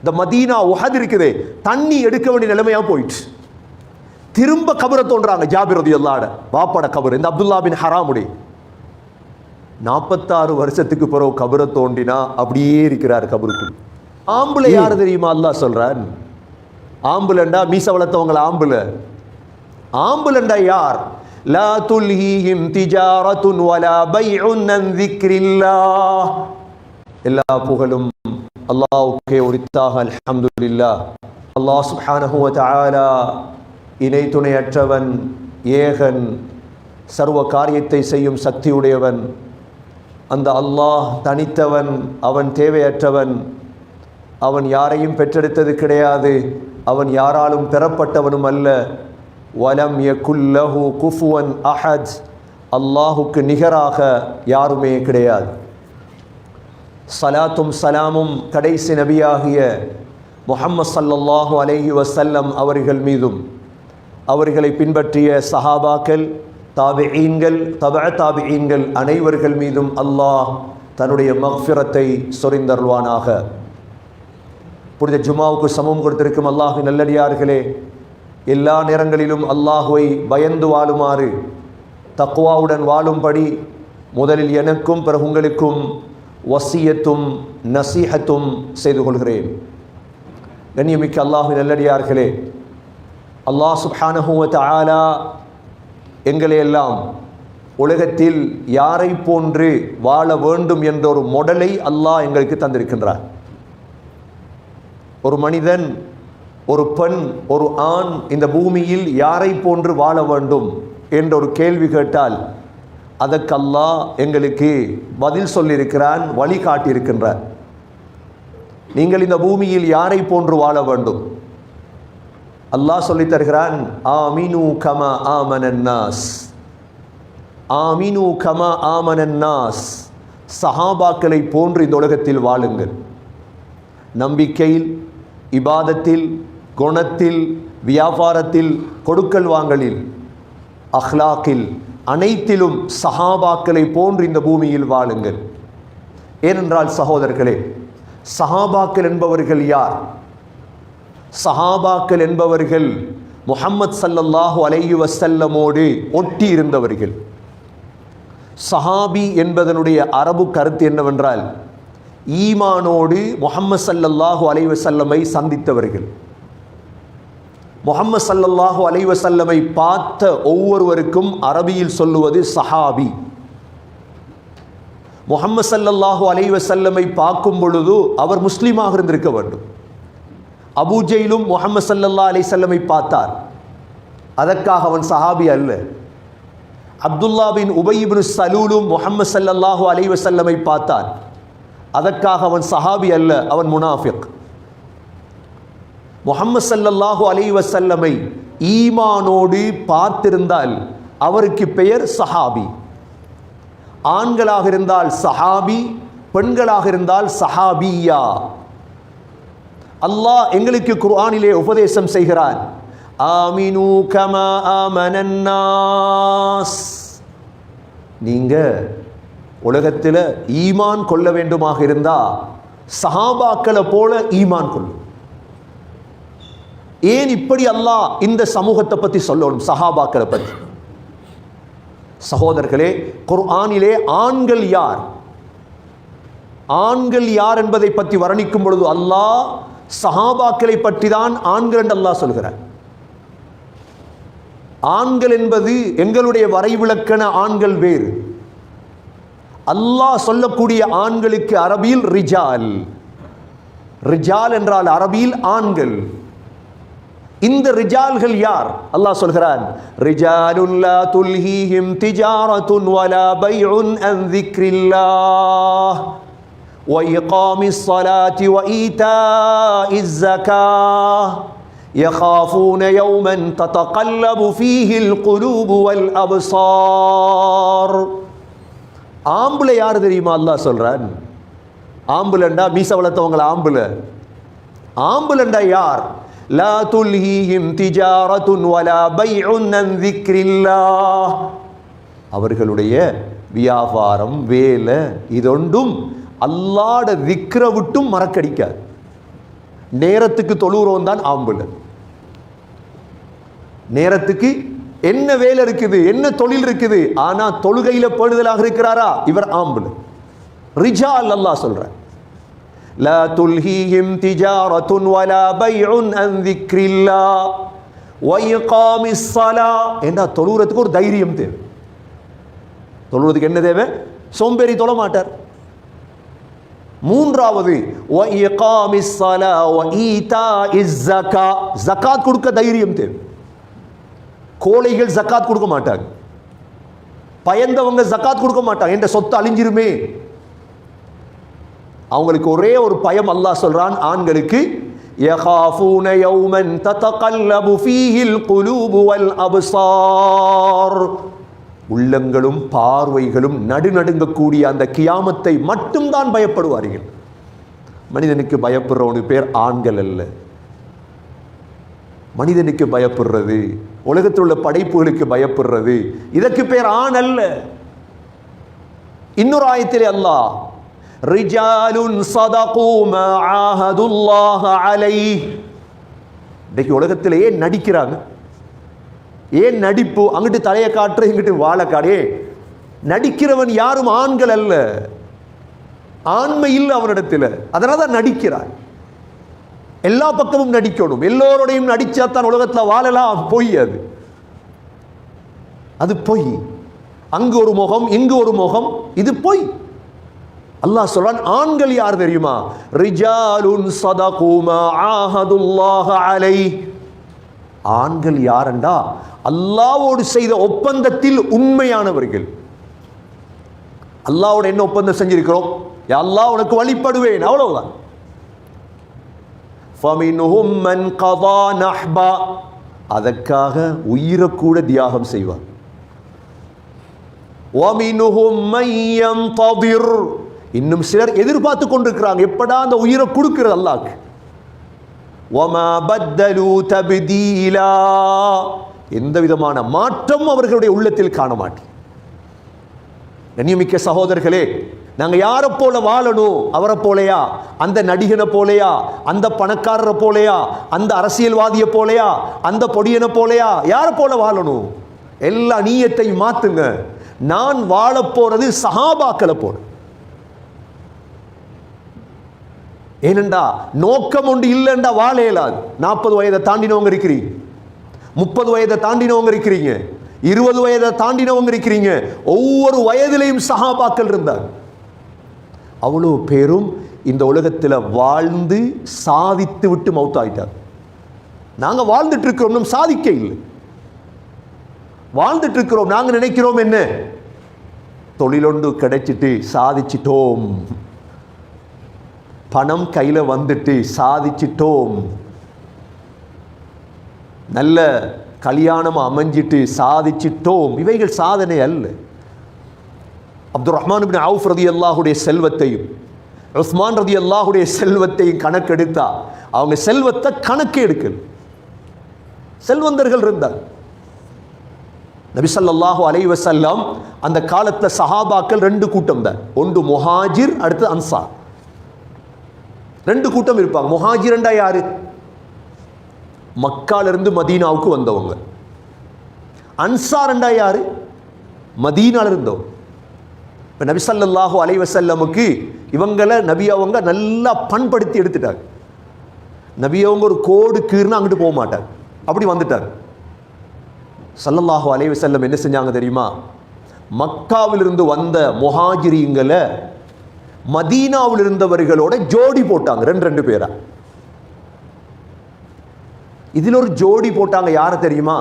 இந்த மதீனா உஹத் இருக்குது. தண்ணி எடுக்க வேண்டிய நிலைமையா போயிடுச்சு? திரும்ப கபரை தோன்றாங்க ஜாபிர் ரதி அல்லாட வாப்பாட கபர். இந்த அப்துல்லா பின் ஹராமுடைய. நாற்பத்தாறு வருஷத்துக்கு பிறகு கபரை தோண்டினா அப்படியே இருக்கிறார் கபருக்குள். ஆம்பளை யாரு தெரியுமா அல்லாஹ் சொல்றான்? ஆம்புலண்டா மீச வளர்த்தவங்கள ஆம்புல ஆம்புலண்டா யார்? லா துல்ஹீஹிம் திஜாரத்துன் வலா பைஉன் அன் எல்லா புகழும் அல்லாஹ்வுக்கே உரித்தாக அல்ஹம்துலில்லாஹ். அல்லாஹ் சுப்ஹானஹு வ தஆலா இணை துணையற்றவன் ஏகன் சர்வ காரியத்தை செய்யும் சக்தியுடையவன். அந்த அல்லாஹ் தனித்தவன் அவன் தேவையற்றவன். அவன் யாரையும் பெற்றெடுத்தது கிடையாது. அவன் யாராலும் பெறப்பட்டவனும் அல்ல. வலம் யகுல்லஹு குஃபுவன் அஹத். அல்லாஹுக்கு நிகராக யாருமே கிடையாது. சலாத்தும் சலாமும் கடைசி நபியாகிய முஹம்மது சல்லல்லாஹு அலஹி வசல்லம் அவர்கள் மீதும் அவர்களை பின்பற்றிய சஹாபாக்கள் தாபிஈன்கள் தப தாபிஈன்கள் அனைவர்கள் மீதும் அல்லாஹ் தன்னுடைய மஃபிரத்தை சொரிந்தருள்வானாக. புனித ஜுமாவுக்கு சமம் கொடுத்திருக்கும் அல்லாஹு நல்லடியார்களே எல்லா நேரங்களிலும் அல்லாஹுவை பயந்து வாழுமாறு தக்குவாவுடன் வாழும்படி முதலில் எனக்கும் பிறகு உங்களுக்கும் வசியத்தும் நசீஹத்தும் செய்து கொள்கிறேன். கண்ணியமிக்க அல்லாஹு நல்லடியார்களே அல்லாஹ் சுப்ஹானஹுவ ஆலா எங்களை எல்லாம் உலகத்தில் யாரை போன்று வாழ வேண்டும் என்ற ஒரு மொடலை அல்லாஹ் எங்களுக்கு தந்திருக்கின்றார். ஒரு மனிதன் ஒரு பெண் ஒரு ஆண் இந்த பூமியில் யாரை போன்று வாழ வேண்டும் என்ற ஒரு கேள்வி கேட்டால் அதற்கல்லாஹ் எங்களுக்கு பதில் சொல்லியிருக்கிறான் வழிகாட்டியிருக்கின்றார் நீங்கள் இந்த பூமியில் யாரை போன்று வாழ வேண்டும்? அல்லாஹ் சொல்லித் தருகிறான் ஆமினு கம ஆமனன்னாஸ். ஆமினு கம ஆமனன்னாஸ். சஹாபாக்களை போன்று இந்த உலகத்தில் வாழுங்கள். நம்பிக்கையில் இபாதத்தில் குணத்தில் வியாபாரத்தில் கொடுக்கல் வாங்கலில் அஹ்லாக்கில் அனைத்திலும் சஹாபாக்களை போன்று இந்த பூமியில் வாழுங்கள். ஏனென்றால் சகோதரர்களே சஹாபாக்கள் என்பவர்கள் யார்? சஹாபாக்கள் என்பவர்கள் முஹம்மது சல்லல்லாஹு அலையு வசல்லமோடு ஒட்டி இருந்தவர்கள் சஹாபி என்பதனுடைய அரபு கருத்து என்னவென்றால் ஈமானோடு முஹம்மது சல்லல்லாஹு அலைவசல்லமை சந்தித்தவர்கள். முகமது சல்லல்லாஹு அலைவசல்லமை பார்த்த ஒவ்வொருவருக்கும் அரபியில் சொல்லுவது சஹாபி. முகமது சல்லல்லாஹு அலைவசல்லமை பார்க்கும் பொழுது அவர் முஸ்லீமாக இருந்திருக்க வேண்டும். அபூஜையிலும் முகமது சல்லல்லா அலிசல்லமை பார்த்தார். அதற்காக அவன் சஹாபி அல்ல. அப்துல்லா பின் உபயிபின் சலூலும் முகமது சல்லல்லாஹு அலைவசல்லமை பார்த்தார். அதற்காக அவன் சஹாபி அல்ல அவன் முனாஃபிக். முகமது சல்லல்லாஹு அலி வசல்லமை ஈமானோடு பார்த்திருந்தால் அவருக்கு பெயர் சஹாபி. ஆண்களாக இருந்தால் சஹாபி பெண்களாக இருந்தால் சஹாபியா. அல்லாஹ் எங்களுக்கு குர்ஆனிலே உபதேசம் செய்கிறான் ஆமினு கமா ஆமனன்னாஸ் நீங்க உலகத்தில் ஈமான் கொள்ள வேண்டுமாக இருந்தா சஹாபாக்களை போல ஈமான் கொள்ளும் ஏன் இப்படி அல்லாஹ் இந்த சமூகத்தை பற்றி சொல்லணும்? சஹாபாக்களை பற்றி சகோதரர்களே குர்ஆனிலே ஆண்கள் யார்? ஆண்கள் யார் என்பதை பற்றி வர்ணிக்கும் பொழுது அல்லாஹ் சஹாபாக்களை பற்றி தான் ஆண்கள் என்று அல்லாஹ் சொல்கிறார். ஆண்கள் என்பது எங்களுடைய வரைவிலக்கண ஆண்கள் வேறு. அல்லாஹ் சொல்லக்கூடிய ஆண்களுக்கு அரபியில் ரிஜால். ரிஜால் என்றால் அரபியில் ஆண்கள். இந்த ரிஜால்கள் யார் அல்லாஹ் சொல்கிறான் ரிஜாலுன் லா துல்ஹீஹிம் திஜாரத்துன் வலா பைஉன் அன் திக்ரில்லாஹ் وإقام الصلاة وإيتاء الزكاة يخافون يوما تتقلب فيه القلوب والأبصار ஆம்பளை யார் தெரியுமா அல்லாஹ் சொல்றான் ஆம்புலண்டா மீச வளர்த்தவங்கள ஆம்புல ஆம்புலண்டா யார் லா துல்ஹீஹிம் திஜாரத்துன் வலா பைஉன் அன் திக்ரில்லாஹ் அவர்களுடைய வியாபாரம் வேலை இதொண்டும் அல்லாட விக்கிர விட்டும் மறக்கடிக்காது. நேரத்துக்கு தொழுகிறோம் தான் ஆம்புல நேரத்துக்கு என்ன வேலை இருக்குது என்ன தொழில் இருக்குது ஆனால் தொழுகையில் பேணுதலாக இருக்கிறாரா? இவர் ஆம்புல ரிஜால் அல்லாஹ் சொல்கிறேன் لا تلهيهم تجارة ولا بيع عن ذكر الله وإقام الصلاة என்ன தொழுகிறதுக்கு ஒரு தைரியம் தேவை தொழுவதுக்கு என்ன தேவை சோம்பேறி தொழ மாட்டார் மூன்றாவது وإقام الصلاة وإيتاء الزكاة ஜகாத் கொடுக்க தைரியம் தேவை கோழைகள் ஜகாத் கொடுக்க மாட்டாங்க பயந்தவங்க ஜகாத் கொடுக்க மாட்டாங்க என்ற சொத்து அழிஞ்சிருமே அவங்களுக்கு ஒரே ஒரு பயம் அல்லாஹ் சொல்றான் ஆண்களுக்கு يخافون يوما تتقلب فيه القلوب والابصار உள்ளங்களும் பார்வைகளும் நடுநடுங்கக்கூடிய அந்த கியாமத்தை மட்டும்தான் பயப்படுவார்கள் மனிதனுக்கு பயப்படுறவனுக்கு பேர் ஆண்கள் அல்ல மனிதனுக்கு பயப்படுறது உலகத்தில் உள்ள படைப்புகளுக்கு பயப்படுறது இதற்கு பேர் ஆண் அல்ல இன்னொரு ஆயத்திலே அல்லாஹ் ரிஜாலுன் சதகு மா ஆஹதுல்லாஹ அலைஹ். இன்றைக்கு உலகத்தில் ஏன் நடிக்கிறாங்க. ஏன் நடிப்பு? அங்கிட்டு தலையை காட்டுற இங்கிட்டு வாழை காடே. நடிக்கிறவன் யாரும் ஆண்கள் அல்ல. ஆண்மை இல்லை அவனிடத்தில். அதனால தான் நடிக்கிறான் எல்லா பக்கமும் நடிக்கணும். எல்லோரோடையும் நடிச்சாத்தான் உலகத்தில் வாழலாம். பொய் அது. அது பொய். அங்கு ஒரு முகம் இங்கு ஒரு முகம் இது பொய். அல்லாஹ் சொல்றான் ஆண்கள் யார் தெரியுமா? ரிஜாலுன் சதகுமா ஆஹதுல்லாஹ அலை ஆண்கள் யாரண்டா? அல்லாவோடு செய்த ஒப்பந்தத்தில் உண்மையானவர்கள். அல்லாவோட என்ன ஒப்பந்தம் செஞ்சிருக்கிறோம்? அல்லாஹ் உனக்கு வழிபடுவேன் அவ்வளவுதான். அதற்காக உயிரை கூட தியாகம் செய்வார். இன்னும் சிலர் எதிர்பார்த்து கொண்டிருக்கிறாங்க. எப்படா அந்த உயிரை கொடுக்கிறது அல்லாக்கு? எந்த விதமான மாற்றம் அவர்களுடைய உள்ளத்தில் காண மாட்டேன். கண்ணியமிக்க சகோதரர்களே நாங்கள் யாரை போல வாழணும்? அவரை போலையா? அந்த நடிகனை போலையா? அந்த பணக்காரரை போலையா? அந்த அரசியல்வாதியை போலையா? அந்த பொடியனை போலையா? யாரை போல வாழணும்? எல்லா நீயத்தையும் மாத்துங்க. நான் வாழ போறது சஹாபாக்களை போறேன் ஏனண்டா நோக்கம் ஒன்று இல்லைண்டா வாழ இயலாது. நாற்பது வயதை தாண்டினவங்க இருக்கிறீங்க. முப்பது வயதை தாண்டினவங்க இருக்கிறீங்க. இருபது வயதை தாண்டினவங்க இருக்கிறீங்க. ஒவ்வொரு வயதிலையும் சகாபாக்கள் இருந்தார் அவ்வளோ பேரும் இந்த உலகத்தில் வாழ்ந்து சாதித்து விட்டு மௌத்தாயிட்டார் நாங்கள் வாழ்ந்துட்டு இருக்கிறோம் இன்னும் சாதிக்க இல்லை. வாழ்ந்துட்டு இருக்கிறோம் நாங்கள் நினைக்கிறோம் என்ன? தொழிலொண்டு கிடைச்சிட்டு சாதிச்சிட்டோம். பணம் கையில் வந்துட்டு சாதிச்சிட்டோம். நல்ல கல்யாணம் அமைஞ்சிட்டு சாதிச்சிட்டோம். இவைகள் சாதனை அல்ல. அப்துல் ரஹ்மான் பின் அவுஃப் ரதி அல்லாஹுடைய செல்வத்தையும் உஸ்மான் ரதி அல்லாஹுடைய செல்வத்தையும் கணக்கெடுத்தா அவங்க செல்வத்தை கணக்கு எடுக்கல. செல்வந்தர்கள் இருந்தார் நபிசல்லாஹு அலைவசல்லாம் அந்த காலத்தில் சஹாபாக்கள் ரெண்டு கூட்டம் தான். ஒன்று முஹாஜிர் அடுத்து அன்சார். ரெண்டு கூட்டம் இருப்பாங்க. முஹாஜிரண்டா யாரு? மக்காலிருந்து மதீனாவுக்கு வந்தவங்க. அன்சாரண்டா யாரு? மதீனால இருந்தவங்க. இப்போ நபி அலைவசல்லமுக்கு இவங்களை நபி அவங்க நல்லா பண்படுத்தி எடுத்துட்டாங்க. நபி அவங்க ஒரு கோடு கீர்னு அங்கிட்டு போக மாட்டாங்க. அப்படி வந்துட்டாங்க. சல்லல்லாஹோ அலைவசல்லம் என்ன செஞ்சாங்க தெரியுமா? மக்காவிலிருந்து வந்த முஹாஜிரிங்களை மதீனாவில் இருந்தவர்களோட ஜோடி போட்டாங்க. ரெண்டு ரெண்டு பேரா. இதில் ஒரு ஜோடி போட்டாங்க யாரை தெரியுமா?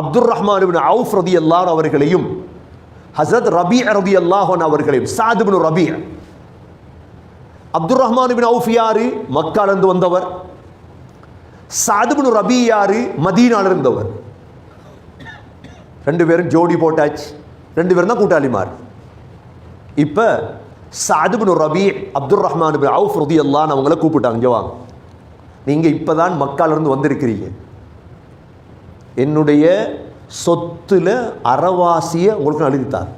அப்துல் ரஹ்மான் அவுஃப் ரதி அல்லாஹ் அவர்களையும் ஹசரத் ரபி ரதி அல்லாஹன் அவர்களையும் Saad bin Rabi. Abdul Rahman ibn Awf யாரு? மக்காலிருந்து வந்தவர். சாதுபின் ரபி யாரு? மதீனால இருந்தவர். ரெண்டு பேரும் ஜோடி போட்டாச்சு. ரெண்டு பேரும் தான் கூட்டாளிமார். இப்போ Saad bin Rabi Abdul Rahman bin Awf ரதி அல்லான்னு அவங்கள கூப்பிட்டாங்க. ஜவாங்க நீங்கள் இப்போ தான் மக்காலிருந்து வந்திருக்கிறீங்க. என்னுடைய சொத்துல அறவாசியை உங்களுக்கு அழுதித்தார் எழுதித்தார்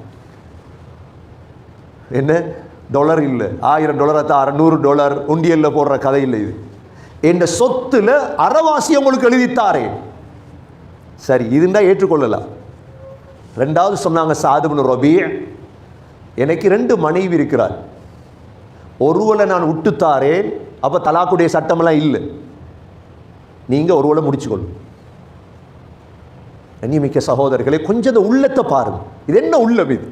என்ன? டாலர் இல்லை. ஆயிரம் டாலரை தான் அறநூறு டாலர் உண்டியலில் போடுற கதை இல்லை இது. என் சொத்துல அறவாசி உங்களுக்கு எழுதித்தாரே சரி இதுண்டா ஏற்றுக்கொள்ளலாம். ரெண்டாவது சொன்னாங்க சாதுபுன் ரபி எனக்கு ரெண்டு மனைவி இருக்கிறார். ஒருவளை நான் விட்டுத்தாரேன் அப்போ தலாக்குடைய சட்டமெல்லாம் இல்லை. நீங்கள் ஒருவளை முடிச்சுக்கொள்ளும் கண்ணியமிக்க சகோதரர்களே கொஞ்சம் இந்த உள்ளத்தை பாருங்க. இது என்ன உள்ளம் இது?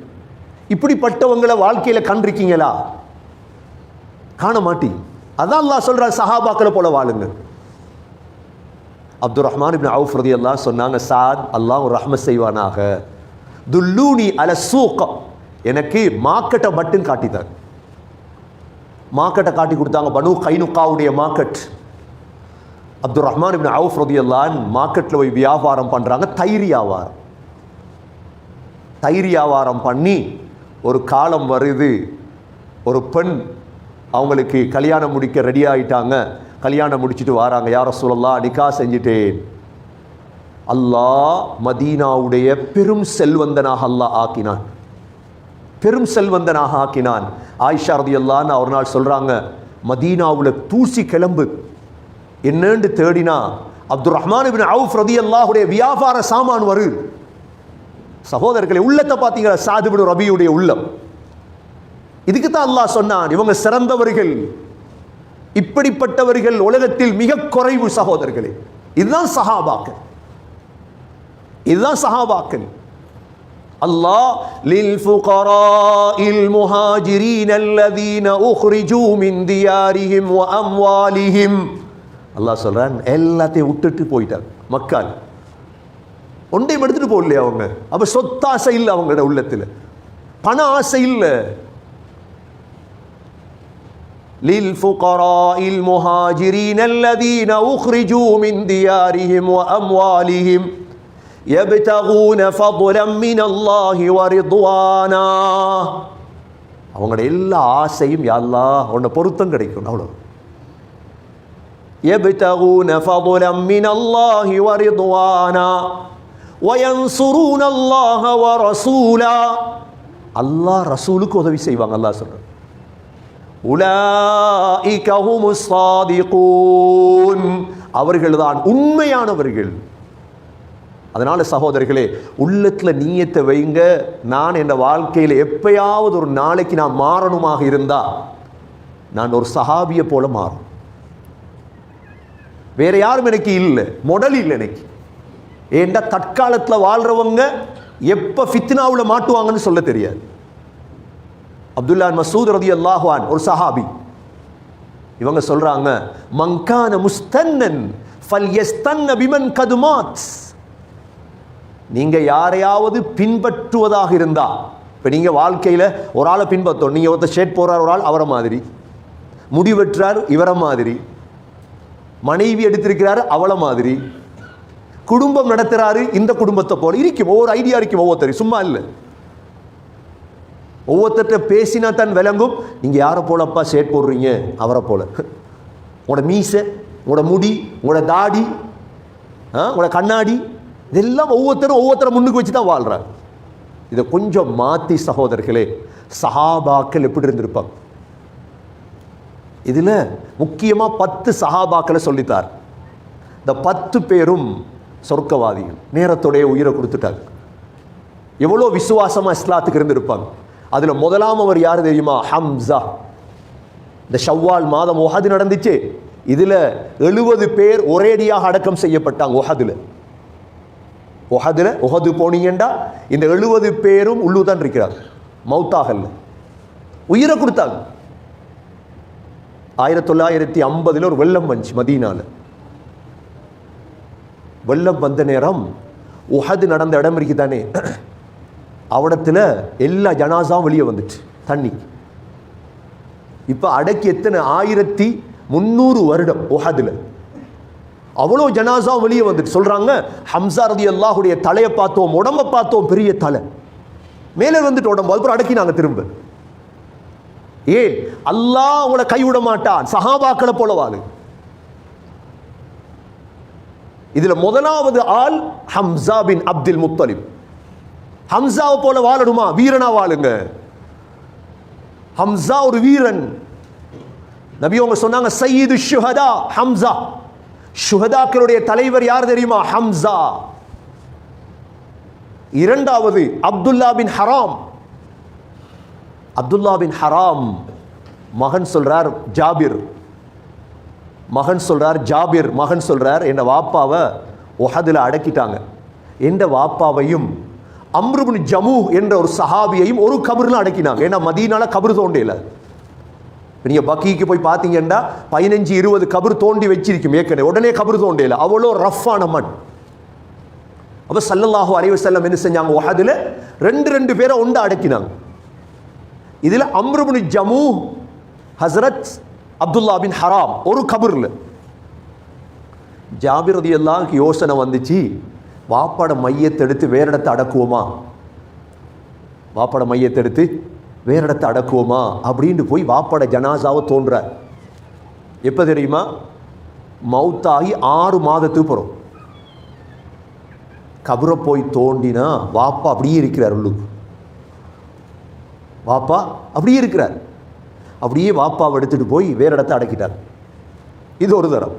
இப்படிப்பட்டவங்களை வாழ்க்கையில கண்டிருக்கீங்களா? காண மாட்டீங்க. அதான் அல்லா சொல்கிற சஹாபாக்களை போல வாழுங்க. அப்துல் ரஹ்மான் இப்னு அவுஃப் ரலியல்லாஹு சொன்னாங்க சாத் அல்லாஹ் ரஹ்ம செய்வானாக. துல்லூனி அல சூக்கம் எனக்கு மார்க்கெட்டை மட்டும் காட்டித்தாங்க மார்க்கெட்டை காட்டி கொடுத்தாங்க பனு கைனுக்காவுடைய மார்க்கெட் அப்துல் ரஹ்மான் இப்னு அவுஃப் ரலியல்லாஹு மார்க்கெட்டில் போய் வியாபாரம் பண்ணுறாங்க தயிர் வியாபாரம். தயிர் வியாபாரம் பண்ணி ஒரு காலம் வருது. ஒரு பெண் அவங்களுக்கு கல்யாணம் முடிக்க ரெடி ஆகிட்டாங்க கல்யாணம் முடிச்சிட்டு வராங்க. யார சொல்லலாம் நிக்கா செஞ்சிட்டேன். அல்லாஹ் மதீனாவுடைய பெரும் செல்வந்தனாக அல்லாஹ் ஆக்கினான். பெரும் செல்வந்தனாக ஆக்கினான். ஆயிஷா ரதியல்லான்னு ஒரு நாள் சொல்கிறாங்க மதீனாவில் தூசி கிளம்பு. என்னன்னு தேடினா அப்துல் ரஹ்மான் இப்னு அவுஃப் ரதியல்லாஹுடைய வியாபார சாமான் வரு. சகோதரர்களை உள்ளத்தை பார்த்தீங்களா? சாதுபின் ரபியுடைய உள்ளம். இதுக்கு தான் அல்லாஹ் சொன்னான் இவங்க சிறந்தவர்கள் இப்படிப்பட்டவர்கள் உலகத்தில் மிக குறைவு சகோதரர்களே. இதுதான் சஹாபாக்கள். இதுதான் சஹாபாக்கள். அல்லாஹ் லில் ஃபுகராஇல் முஹாஜிரீன் அல்லதீன உக்ரிஜூ மின் தியாரிஹிம் வ அம்வாலிஹிம் அல்லாஹ் சொல்றான் எல்லாத்தையும் விட்டுட்டு போயிட்டாங்க மக்கள் ஒன்றையும் எடுத்துட்டு போகலையா அவங்க அப்ப சொத்தாசை இல்லை அவங்களோட உள்ளத்துல பண ஆசை இல்லை للفقراء المهاجرين الذين أخرجوا من ديارهم وأموالهم يبتغون فضلا من الله ورضوانا அவங்களோட எல்லா ஆசையும் யாழ்லா உன்னை பொருத்தம் கிடைக்கும் அவ்வளோ يبتغون فضلا من الله ورضوانا وينصرون الله ورسولا அல்லாஹ் ரசூலுக்கு உதவி செய்வாங்க அல்லாஹ் சொல்றான் உலாஇக ஹுமுஸ் சாதிகூன் அவர்கள்தான் உண்மையானவர்கள் அதனால சகோதரிகளே உள்ளத்துல நீயத்தை வைங்க. நான் என் வாழ்க்கையில் எப்பயாவது ஒரு நாளைக்கு நான் மாறணுமாக இருந்தா நான் ஒரு சஹாபியை போல மாறும். வேற யாரும் எனக்கு இல்லை மொடல் இல்லை எனக்கு. ஏண்டா தற்காலத்தில் வாழ்றவங்க எப்ப ஃபித்னாவில் மாட்டுவாங்கன்னு சொல்ல தெரியாது. அப்துல்லா மசூத் ரதி அல்லாஹ்வான் ஒரு சஹாபி. இவங்க சொல்றாங்க மங்கான முஸ்தன்னன் ஃபல் எஸ்தன்ன பிமன் கதுமாத். நீங்கள் யாரையாவது பின்பற்றுவதாக இருந்தால் இப்போ நீங்கள் வாழ்க்கையில் ஒரு ஆளை பின்பற்றோம் நீங்கள் ஒருத்தர் ஷேட் போகிறார் ஒரு ஆள் அவரை மாதிரி. முடிவெற்றார் இவரை மாதிரி. மனைவி எடுத்திருக்கிறார் அவளை மாதிரி. குடும்பம் நடத்துகிறாரு இந்த குடும்பத்தை போல இருக்கும். ஒவ்வொரு ஐடியா இருக்கும் ஒவ்வொருத்தரும் சும்மா இல்லை. ஒவ்வொருத்தர்கிட்ட பேசினா தான் விளங்கும். நீங்கள் யாரை போலப்பா ஷேட் போடுறீங்க? அவரை போல. உங்களோட மீசை உங்களோட முடி உங்களோட தாடி ஆ உங்களோட கண்ணாடி இதெல்லாம் ஒவ்வொருத்தரும் ஒவ்வொருத்தரை முன்னுக்கு வச்சு தான் வாழ்கிறார் இதை கொஞ்சம் மாற்றி சகோதரர்களே சஹாபாக்கள் எப்படி இருந்திருப்பாங்க? இதில் முக்கியமாக பத்து சஹாபாக்களை சொல்லித்தார். இந்த பத்து பேரும் சொர்க்கவாதிகள். நேரத்தோடைய உயிரை கொடுத்துட்டாங்க. எவ்வளோ விசுவாசமாக இஸ்லாத்துக்கு இருந்திருப்பாங்க. அதில் முதலாம் அவர் யார் தெரியுமா? ஹம்சா. இந்த ஷவ்வால் மாதம் ஒஹது நடந்துச்சு. இதில் எழுபது பேர் ஒரேடியாக அடக்கம் செய்யப்பட்டாங்க ஒஹதில் ஒஹதுல ஒஹது போனீங்கண்டா இந்த எழுபது பேரும் உள்ளு தான் இருக்கிறார் மௌத்தாகல் உயிரை கொடுத்தாங்க. ஆயிரத்தி தொள்ளாயிரத்தி ஐம்பதுல ஒரு வெள்ளம் வந்துச்சு மதீனால. வெள்ளம் வந்த நேரம் உஹது நடந்த இடம் இருக்குதானே? அவடத்தில் எல்லா ஜனாசாவும் வெளியே வந்துச்சு தண்ணி இப்போ அடக்கி எத்தனை? ஆயிரத்தி முந்நூறு வருடம் உஹதில். அவ்வளோ ஜனாசா வெளியே வந்துட்டு சொல்றாங்க. ஹம்சா ரதி அல்லாஹுடைய தலையை பார்த்தோம் உடம்ப பார்த்தோம் பெரிய தலை. மேலே வந்துட்டு உடம்பு அதுக்கப்புறம் அடக்கினாங்க திரும்ப. ஏன்? அல்லாஹ் உங்களை கைவிட மாட்டான் சஹாபாக்களை போல வாழு இதுல முதலாவது ஆள் ஹம்சா பின் அப்துல் முத்தலிப். ஹம்சாவை போல வாழணுமா? வீரனா வாழுங்க. ஹம்சா ஒரு வீரன். நபி அவங்க சொன்னாங்க சையீது ஷுஹதா ஹம்சா. ஷுஹதாக்களுடைய தலைவர் யார் தெரியுமா? ஹம்சா. இரண்டாவது அப்துல்லா பின் ஹராம். அப்துல்லா பின் ஹராம் மகன் சொல்றார் ஜாபிர். மகன் சொல்றார் ஜாபிர் மகன் சொல்றார் என் வாப்பாவை ஒஹதில் அடக்கிட்டாங்க. எந்த வாப்பாவையும் அம்ருபின் ஜமு என்ற ஒரு சஹாபியையும் ஒரு கபரில் அடக்கினாங்க. ஏன்னா மதியனால கபர் தோண்டையில். நீங்க பக்கிக்கு போய் பார்த்தீங்கன்னா பதினஞ்சு இருபது கபர் தோண்டி வச்சிருக்கும் ஏற்கனவே. உடனே கபர் தோண்டையில அவ்வளோ ரஃப்பான மண். அப்போ சல்லல்லாஹு அலைஹி செல்லம் என்ன செஞ்சாங்க? உஹதுல ரெண்டு ரெண்டு பேரை ஒன்று அடக்கினாங்க. இதுல அம்ருபுனி ஜமு ஹசரத் அப்துல்லா பின் ஹராம் ஒரு கபரில். ஜாபிரதி எல்லாம் யோசனை வந்துச்சு. வாப்பாட மையத்தை எடுத்து வேற இடத்தை அடக்குவோமா? வாப்பாட மையத்தை எடுத்து வேற இடத்தை அடக்குவோமா? அப்படின்னு போய் வாப்பாட ஜனாசாவை தோன்றார் எப்போ தெரியுமா? மவுத்தாகி ஆறு மாதத்துக்கு போகிறோம் கபரை போய் தோண்டினா வாப்பா அப்படியே இருக்கிறார் உள்ளுக்கு. வாப்பா அப்படியே இருக்கிறார். அப்படியே வாப்பாவை எடுத்துகிட்டு போய் வேற இடத்த அடக்கிட்டார். இது ஒரு தரம்.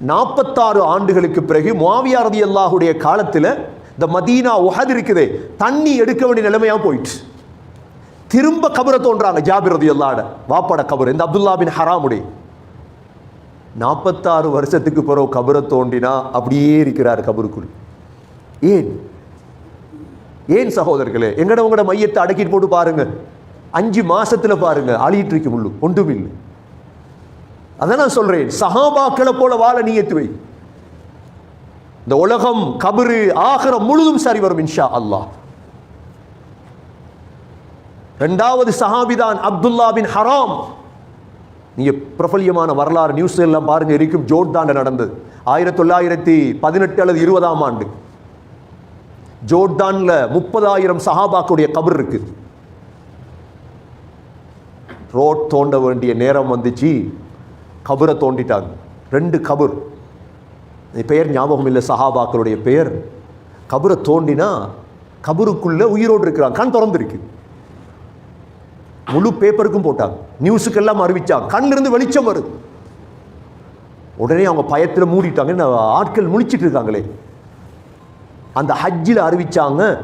நாற்பத்தாறு ஆண்டுகளுக்கு பிறகு மாவியாரதி அல்லாஹுடைய காலத்தில் இந்த மதீனா உஹத் இருக்குதே தண்ணி எடுக்க வேண்டிய நிலைமையாக போயிட்டு திரும்ப கபரை தோன்றாங்க ஜாபிர் ரதி அல்லாட வாப்பாட கபர். இந்த அப்துல்லா பின் ஹராமுடி நாற்பத்தாறு வருஷத்துக்கு பிறகு கபரை தோண்டினா அப்படியே இருக்கிறார் கபருக்குள். ஏன்? ஏன் சகோதரர்களே? எங்கட உங்களோட மையத்தை அடக்கிட்டு போட்டு பாருங்க. அஞ்சு மாசத்துல பாருங்க. அழியிட்டு இருக்கு முள்ளு. ஒன்றும் இல்லை அதான் நான் சொல்றேன். சஹாபாக்களை போல வாழ நீயத்து வை. இந்த உலகம் கபரு ஆகிற முழுதும் சரி வரும் இன்ஷா அல்லாஹ். ரெண்டாவது சஹாபிதான் அப்துல்லா பின் ஹராம். நீங்க பிரபல்யமான வரலாறு நியூஸ் எல்லாம் பாருங்க இருக்கும் ஜோர்டான்ல நடந்தது. ஆயிரத்தி தொள்ளாயிரத்தி பதினெட்டு அல்லது இருபதாம் ஆண்டு. ஜோர்டான்ல முப்பதாயிரம் சஹாபாக்குடைய கபர் இருக்கு. ரோட் தோண்ட வேண்டிய நேரம் வந்துச்சு. கபரை தோண்டிட்டாங்க. ரெண்டு கபர். பெயர் ஞாபகம் இல்லை சஹாபாக்களுடைய பெயர். கபரை தோண்டினா கபருக்குள்ள உயிரோடு இருக்கிறாங்க கண் திறந்துருக்கு. முழு பேப்பருக்கும் போட்டாங்க நியூஸுக்கெல்லாம் அறிவிச்சாங்க கண்ணிலிருந்து வெளிச்சம் வருது. உடனே அவங்க பயத்தில் மூடிட்டாங்க ஆட்கள் முழிச்சிட்டு இருக்காங்களே. அந்த ஹஜ்ஜில் அறிவிச்சாங்க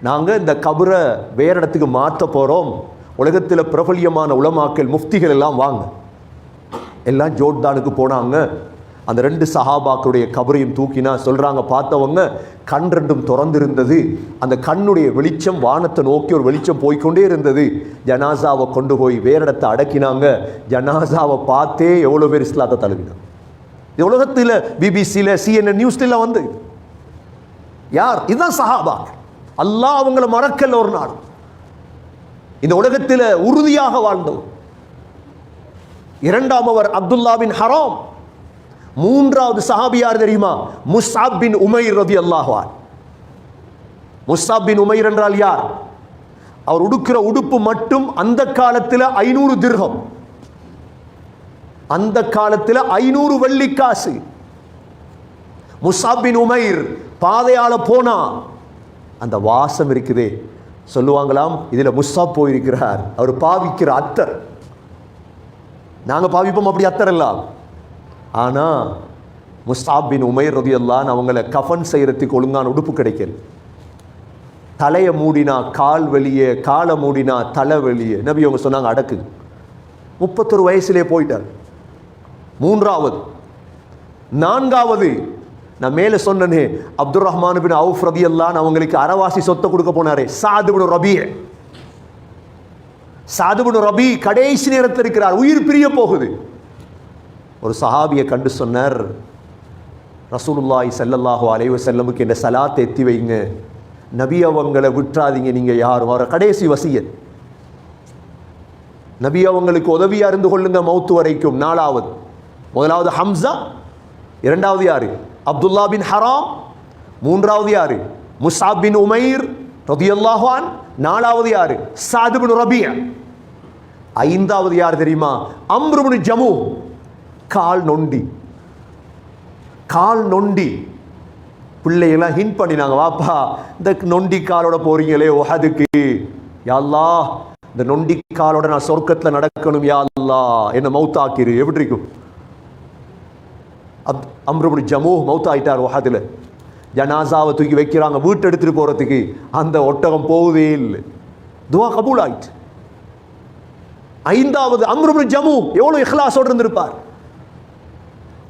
நாங்கள் இந்த கபரை வேற இடத்துக்கு மாற்ற போகிறோம் உலகத்தில் பிரபல்யமான உலமாக்கள் முஃப்திகள் எல்லாம் வாங்க. எல்லாம் ஜோர்டானுக்கு போனாங்க. அந்த ரெண்டு சஹாபாக்களுடைய கபரையும் தூக்கினா சொல்கிறாங்க பார்த்தவங்க கண் ரெண்டும் திறந்திருந்தது. அந்த கண்ணுடைய வெளிச்சம் வானத்தை நோக்கி ஒரு வெளிச்சம் போய்க்கொண்டே இருந்தது. ஜனாசாவை கொண்டு போய் வேற இடத்தை அடக்கினாங்க. ஜனாசாவை பார்த்தே எவ்வளோ பேர் இஸ்லாத்தை தழுவினாங்க. இது உலகத்தில் பிபிசியில் சிஎன்என் நியூஸ்லாம் வந்து. யார்? இதுதான் சஹாபா. அல்லாஹ் அவங்கள மறக்கல ஒரு நாள். இந்த உலகத்தில் உறுதியாக வாழ்ந்தவர். இரண்டாம் அவர் அப்துல்லாவின் ஹரோம் ஹராம். மூன்றாவது சஹாபி யார் தெரியுமா? முஸ்ஆப் பின் உமைர் ரதி அல்லாஹ்வான் முஸ்ஆப் பின் உமைர் என்றால் யார்? அவர் உடுக்கிற உடுப்பு மட்டும் அந்த காலத்தில் ஐநூறு திருகம் அந்த காலத்தில் ஐநூறு வெள்ளி காசு முஸ்ஆப் பின் உமைர் பாதையால போனா அந்த வாசம் இருக்குதே. சொல்லுவாங்களாம் இதுல முஸ்ஸாப் போயிருக்கிறார். அவர் பாவிக்கிற அத்தர். நாங்க பாவிப்போம் அப்படி அத்தர் எல்லாம் ஆனா முஸ்தாப் பின் உமைர் ரதியல்லான் அவங்கள கஃன் செய்கிறதுக்கு ஒழுங்கான உடுப்பு கிடைக்கல. தலையை மூடினா கால் வெளியே காலை மூடினா தலை வெளியே நபி அவங்க சொன்னாங்க அடக்கு. முப்பத்தொரு வயசுலே போயிட்டார். மூன்றாவது. நான்காவது நான் மேலே சொன்னனே அப்துல் ரஹ்மான் பின் அவுஃப் ரதி அல்லான் அவங்களுக்கு அறவாசி சொத்தை கொடுக்க போனாரே சாதுபின் ரபி. சாதுபின் ரபி கடைசி நேரத்தில் இருக்கிறார் உயிர் பிரிய போகுது. ஒரு சஹாபியை கண்டு சொன்னார் ரசூலுல்லாய் செல்லல்லாஹோ அலைவ செல்லமுக்கு இந்த சலாத்தை எத்தி வைங்க. நபி அவங்களை விட்டுறாதீங்க நீங்கள் யாரும். அவரை கடைசி வசியன். நபி அவங்களுக்கு உதவியாக இருந்து கொள்ளுங்க மௌத்து வரைக்கும். நாலாவது. முதலாவது ஹம்சா. இரண்டாவது யாரு? அப்துல்லா பின் ஹராம். மூன்றாவது யாரு? முசாப் பின் உமைர் ரதியல்லாஹான் நாலாவது யாரு? சாது பின் ரபியா ஐந்தாவது யார் தெரியுமா? அம்ருபின் ஜமு. கால் நொண்டி. கால் நொண்டி. பிள்ளையெல்லாம் ஹிண்ட் பண்ணினாங்க வாப்பா இந்த நொண்டி காலோட போறீங்களே உஹதுக்கு. யாழ்லா இந்த நொண்டி காலோட நான் சொர்க்கத்துல நடக்கணும் யாழ்லா என்னை மௌத்தாக்கிரு எப்படி இருக்கும்? அப் அம்ருபுல் ஜமூ மௌத்தாயிட்டார் உஹதுல. ஜனாசாவை தூக்கி வைக்கிறாங்க வீட்டு எடுத்துட்டு போறதுக்கு. அந்த ஒட்டகம் போவதே இல்லை. துவா கபூல் ஆயிட்டு ஐந்தாவது அம்ருபுல் ஜமூ எவ்வளோ இஹ்லாசோடு இருந்திருப்பார்?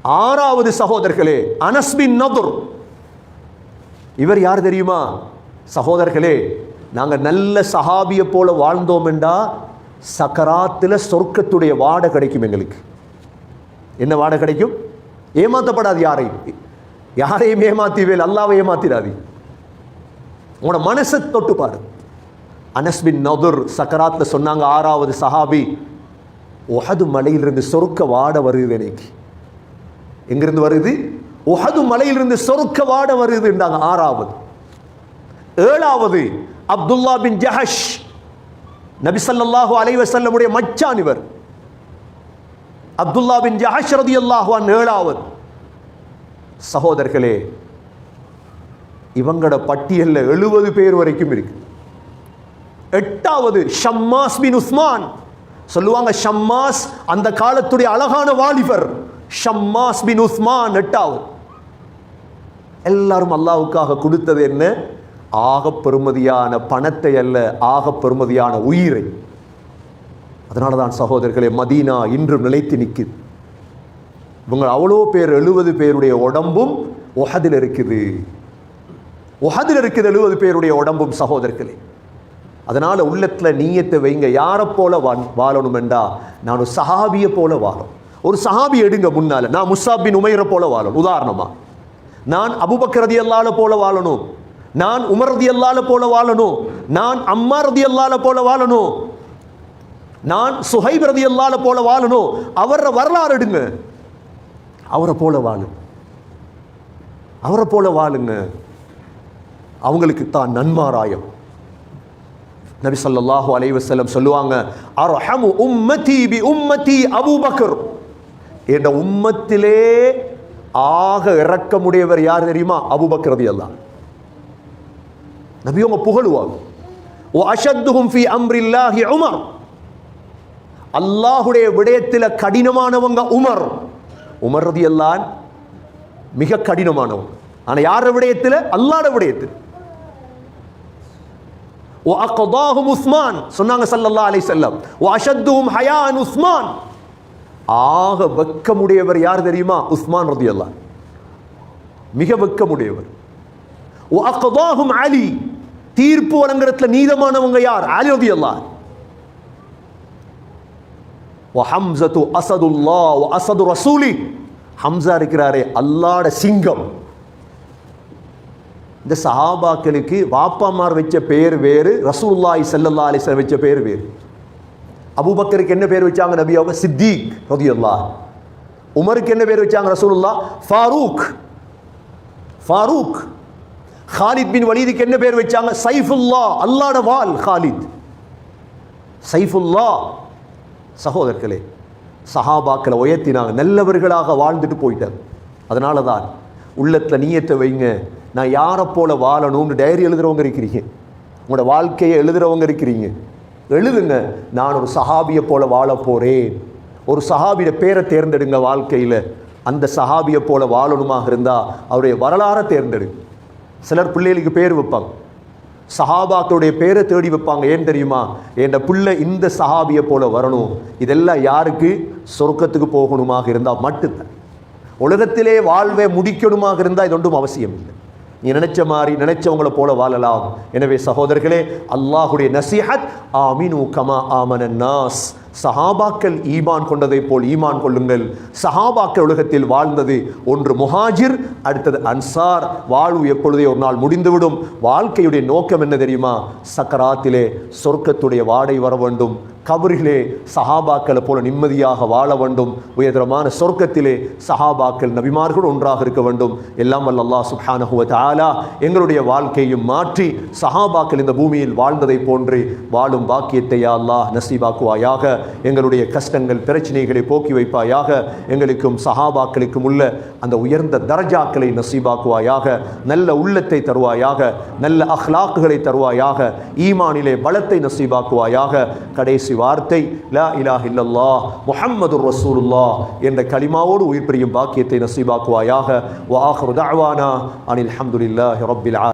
ஆறாவது சகோதரர்களே அனஸ்பின் நதுர். இவர் யார் தெரியுமா? சகோதரர்களே நாங்கள் நல்ல சஹாபியை போல வாழ்ந்தோம் என்றா சக்கராத்தில் சொர்க்கத்துடைய வாடை கிடைக்கும் எங்களுக்கு. என்ன வாடை கிடைக்கும்? ஏமாற்றப்படாது யாரையும். யாரையும் ஏமாத்திவேல் அல்லாவை ஏமாத்திராது. உன மனசை தொட்டு பாரு. நதுர் சக்கராத்தில் சொன்னாங்க ஆறாவது சஹாபி ஒஹது மலையிலிருந்து சொருக்க வாட வருது எனக்கு. எங்கிருந்து வருது? உஹது மலையிலிருந்து சொருக்க வாட வருதுன்றாங்க ஆறாவது. ஏழாவது அப்துல்லா பின் ஜஹஷ். நபி ஸல்லல்லாஹு அலைஹி வஸல்லமுடைய மச்சான் இவர். அப்துல்லா பின் ஜஹஷ் ரதி அல்லாஹுவான் ஏழாவது. சகோதரர்களே இவங்களோட பட்டியல்ல எழுபது பேர் வரைக்கும் இருக்கு. எட்டாவது ஷம்மாஸ் பின் உஸ்மான். சொல்லுவாங்க ஷம்மாஸ் அந்த காலத்துடைய அழகான வாலிபர். ஷம்மாஸ் பின் உஸ்மான் எட்டாவது. எல்லாரும் அல்லாவுக்காக கொடுத்தது என்ன? ஆக பெருமதியான பணத்தை அல்ல ஆக பெருமதியான உயிரை. அதனால தான் சகோதரர்களே மதீனா இன்றும் நிலைத்து நிற்குது. இவங்க அவ்வளோ பேர் எழுபது பேருடைய உடம்பும் ஒஹதில் இருக்குது. ஒஹதில் இருக்குது எழுபது பேருடைய உடம்பும் சகோதரர்களே. அதனால் உள்ளத்தில் நீயத்தை வைங்க. யாரை போல வாழணும் என்றா நான் ஒரு சஹாபியை போல வாழும். ஒரு சஹாபி எடுங்க முன்னால. நான் முஸ்தாபின் உமைரை போல வாழணும். உதாரணமா. நான் அபுபக்கரதி அல்லால போல வாழணும். நான் உமரதி அல்லால போல வாழணும். நான் அம்மா ரதி அல்லால போல வாழணும். நான் சுஹைப் ரதி அல்லால போல வாழணும். அவர வரலாறு எடுங்க. அவரை போல வாழும் அவரை போல வாழுங்க. அவங்களுக்கு தான் நன்மாராயம். நபி ஸல்லல்லாஹு அலைவசல்லம் சொல்லுவாங்க அரஹமு உம்மதி பி உம்மதி அபூபக்கர். இந்த உம்மத்திலே ஆக இறக்கமுடையவர் யார் தெரியுமா? அபுபக்ரதி அல்லா நபி அவங்க புகழுவாங்க. ஓ அஷத்துஹும் அம்ரில்லாஹி உமர். அல்லாஹுடைய விடயத்தில் கடினமானவங்க உமர். உமர் ரதி மிக கடினமானவங்க. ஆனா யார விடயத்தில்? அல்லாட விடயத்தில். ஓ அக்கதாஹும் உஸ்மான். சொன்னாங்க சல்லல்லா அலை செல்லம் ஓ அஷத்துஹும் ஹயான் உஸ்மான். ஆக வெக்கமுடையவர் யார் தெரியுமா? உஸ்மான் ரதி அல்லா மிக வெக்கமுடையவர். அலி. தீர்ப்பு வழங்குறதுல நீதமானவங்க யார்? அலி ரதி அல்லா ஹம்சத்து அசதுல்லா அசது ரசூலி. ஹம்சா இருக்கிறாரே அல்லாட சிங்கம். இந்த சஹாபாக்களுக்கு வாப்பாமார் வச்ச பேர் வேறு ரசூல்லாய் செல்லல்லா அலிசர் வச்ச பேர் வேறு. அபூபக்கருக்கு என்ன பேர் வச்சாங்க நபி அவங்க சித்திக் ரதியுல்லா உமருக்கு என்ன பேர் வச்சாங்க ரசூலுல்லா ஃபாரூக். ஃபாரூக். ஹாலித் பின் வலீதுக்கு என்ன பேர் வச்சாங்க? சைஃபுல்லா அல்லாட வால் ஹாலித் சைஃபுல்லா சகோதரர்களே சஹாபாக்களை உயர்த்தினாங்க. நல்லவர்களாக வாழ்ந்துட்டு போயிட்டாங்க. அதனால தான் உள்ளத்தில் நீயத்தை வைங்க. நான் யாரை போல வாழணும்னு டைரி எழுதுறவங்க இருக்கிறீங்க. உங்களோட வாழ்க்கையை எழுதுறவங்க இருக்கிறீங்க. எழுதுங்க நான் ஒரு சஹாபியை போல வாழ போகிறேன் ஒரு சஹாபியோட பேரை தேர்ந்தெடுங்க வாழ்க்கையில். அந்த சஹாபியை போல வாழணுமாக இருந்தால் அவருடைய வரலாறை தேர்ந்தெடுங்க சிலர் பிள்ளைகளுக்கு பேர் வைப்பாங்க. சஹாபாக்களுடைய பேரை தேடி வைப்பாங்க. ஏன் தெரியுமா? என் பிள்ளை இந்த சஹாபியை போல வரணும். இதெல்லாம் யாருக்கு? சொர்க்கத்துக்கு போகணுமாக இருந்தால் மட்டும்தான். உலகத்திலே வாழ்வை முடிக்கணுமாக இருந்தால் இது ஒன்றும் அவசியம் இல்லை நீ நினைச்ச மாதிரி நினைச்சவங்கள போல வாழலாம். எனவே சகோதரர்களே அல்லாஹுடைய நசிஹத் ஆமினு கமா ஆமன நாஸ். சஹாபாக்கள் ஈமான் கொண்டதை போல் ஈமான் கொள்ளுங்கள். சஹாபாக்கள் உலகத்தில் வாழ்ந்தது ஒன்று முஹாஜிர் அடுத்தது அன்சார். வாழ்வு எப்பொழுதே ஒரு நாள் முடிந்துவிடும். வாழ்க்கையுடைய நோக்கம் என்ன தெரியுமா? சக்கராத்திலே சொர்க்கத்துடைய வாடை வர வேண்டும். கபரிலே சஹாபாக்களை போல நிம்மதியாக வாழ வேண்டும். உயர்தரமான சொர்க்கத்திலே சஹாபாக்கள் நபிமார்கள் ஒன்றாக இருக்க வேண்டும். எல்லாம் வல்ல அல்லாஹ் சுப்ஹானஹு எங்களுடைய வாழ்க்கையும் மாற்றி சஹாபாக்கள் இந்த பூமியில் வாழ்ந்ததை போன்று வாழும் பாக்கியத்தையா அல்லாஹ் நசீபாக்குவாயாக. எங்களுடைய கஷ்டங்கள் பிரச்சனைகளை போக்கி வைப்பாயாக எங்களுக்கும் சஹாபாக்களுக்கும் உள்ள அந்த உயர்ந்த தரஜாக்களை நசீபாக்குவாயாக நல்ல உள்ளத்தை தருவாயாக நல்ல அஹ்லாக்குகளை தருவாயாக ஈமானிலே பலத்தை நசீபாக்குவாயாக கடைசி வார்த்தை லா இலாஹ இல்லல்லா முஹம்மது ரசூலுல்லா என்ற கலிமாவோடு உயிர் பிரியும் பாக்கியத்தை நசீபாக்குவாயாக வ ஆஹிரு அனில் ஹம்துலில்லாஹி ரப்பில் ஆ